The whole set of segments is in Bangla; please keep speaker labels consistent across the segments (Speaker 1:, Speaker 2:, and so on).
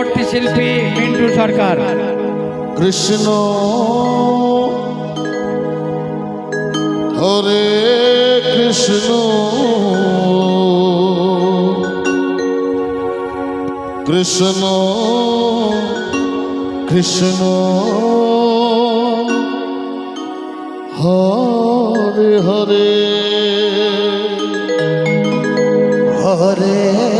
Speaker 1: পরবর্তী শিল্পী মিন্টু সরকার।
Speaker 2: কৃষ্ণ হরে কৃষ্ণ। কৃষ্ণ কৃষ্ণ হরে হরে। হরে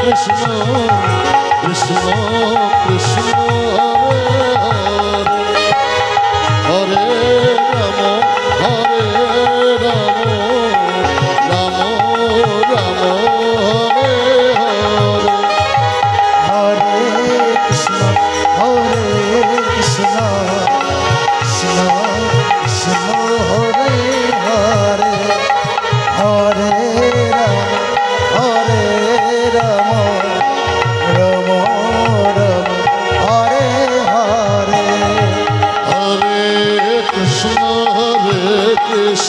Speaker 2: কৃষ্ণ কৃষ্ণ কৃষ্ণ।